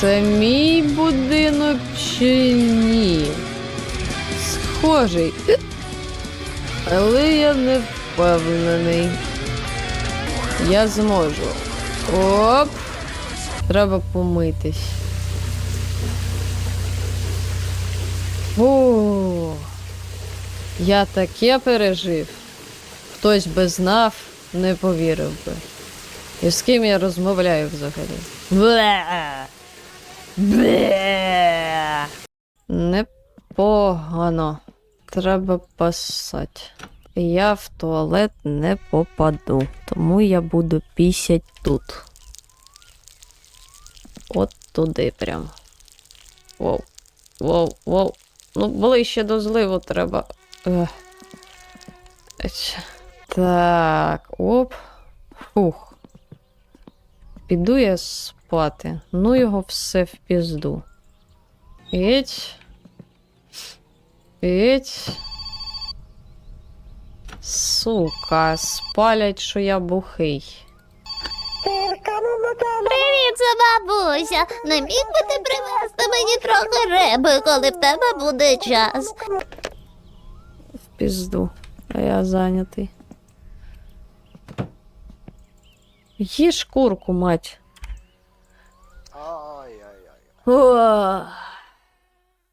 Це мій будинок чи ні? Схожий. Але я не впевнений. Я зможу. Оп. Треба помитись. Фу. Я таке пережив. Хтось би знав, не повірив би. І з ким я розмовляю взагалі? Бле. Бле. Непогано. Треба пасати. Я в туалет не попаду, тому я буду пісять тут. От туди прям. Воу. Воу, воу. Ну, ближче до зливу треба. Так, оп. Фух. Піду я спати. Ну його все в пізду. Іть. Іть. Сука, спалять, що я бухий. Привіт, це бабуся. Не міг би ти привезти мені трохи риби, коли в тебе буде час. В пізду, а я зайнятий. Їж курку, мать.